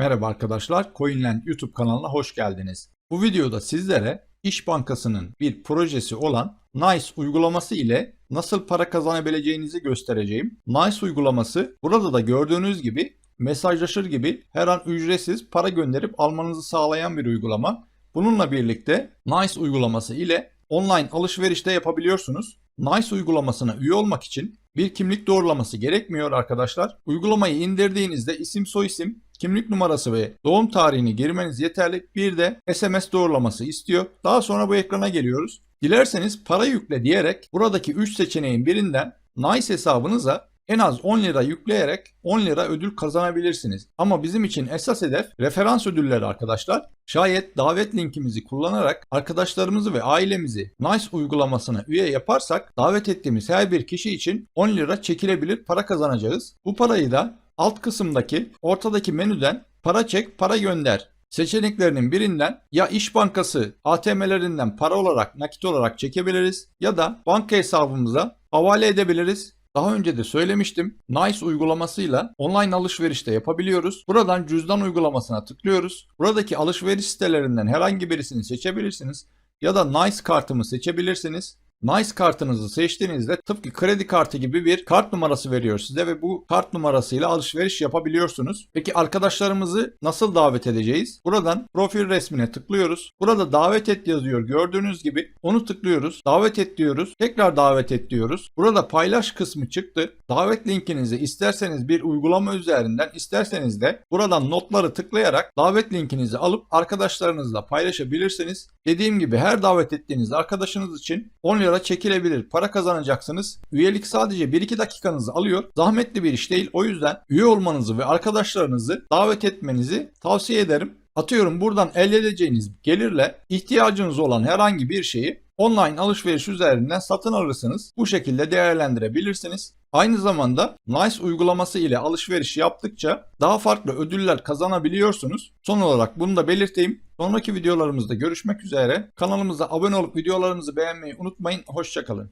Merhaba arkadaşlar, Coinland YouTube kanalına hoş geldiniz. Bu videoda sizlere İş Bankası'nın bir projesi olan Nice uygulaması ile nasıl para kazanabileceğinizi göstereceğim. Nice uygulaması burada da gördüğünüz gibi mesajlaşır gibi her an ücretsiz para gönderip almanızı sağlayan bir uygulama. Bununla birlikte Nice uygulaması ile online alışverişte yapabiliyorsunuz. Nice uygulamasına üye olmak için bir kimlik doğrulaması gerekmiyor arkadaşlar. Uygulamayı indirdiğinizde isim soyisim, kimlik numarası ve doğum tarihini girmeniz yeterli. Bir de SMS doğrulaması istiyor. Daha sonra bu ekrana geliyoruz. Dilerseniz para yükle diyerek buradaki 3 seçeneğin birinden Nice hesabınıza en az 10 lira yükleyerek 10 lira ödül kazanabilirsiniz. Ama bizim için esas hedef referans ödülleri arkadaşlar. Şayet davet linkimizi kullanarak arkadaşlarımızı ve ailemizi Nice uygulamasına üye yaparsak davet ettiğimiz her bir kişi için 10 lira çekilebilir para kazanacağız. Bu parayı da alt kısımdaki ortadaki menüden para çek para gönder seçeneklerinin birinden ya İş Bankası ATM'lerinden para olarak nakit olarak çekebiliriz ya da banka hesabımıza havale edebiliriz. Daha önce de söylemiştim. Nice uygulamasıyla online alışverişte yapabiliyoruz. Buradan cüzdan uygulamasına tıklıyoruz. Buradaki alışveriş sitelerinden herhangi birisini seçebilirsiniz. Ya da Nice kartımı seçebilirsiniz. Nice kartınızı seçtiğinizde tıpkı kredi kartı gibi bir kart numarası veriyor size ve bu kart numarasıyla alışveriş yapabiliyorsunuz. Peki arkadaşlarımızı nasıl davet edeceğiz? Buradan profil resmine tıklıyoruz. Burada davet et yazıyor gördüğünüz gibi. Onu tıklıyoruz. Davet et diyoruz. Tekrar davet et diyoruz. Burada paylaş kısmı çıktı. Davet linkinizi isterseniz bir uygulama üzerinden isterseniz de buradan notları tıklayarak davet linkinizi alıp arkadaşlarınızla paylaşabilirsiniz. Dediğim gibi her davet ettiğiniz arkadaşınız için 10 lira çekilebilir para kazanacaksınız. Üyelik sadece 1-2 dakikanızı alıyor. Zahmetli bir iş değil. O yüzden üye olmanızı ve arkadaşlarınızı davet etmenizi tavsiye ederim. Atıyorum buradan elde edeceğiniz gelirle ihtiyacınız olan herhangi bir şeyi online alışveriş üzerinden satın alırsınız. Bu şekilde değerlendirebilirsiniz. Aynı zamanda Nice uygulaması ile alışveriş yaptıkça daha farklı ödüller kazanabiliyorsunuz. Son olarak bunu da belirteyim. Sonraki videolarımızda görüşmek üzere. Kanalımıza abone olup videolarımızı beğenmeyi unutmayın. Hoşçakalın.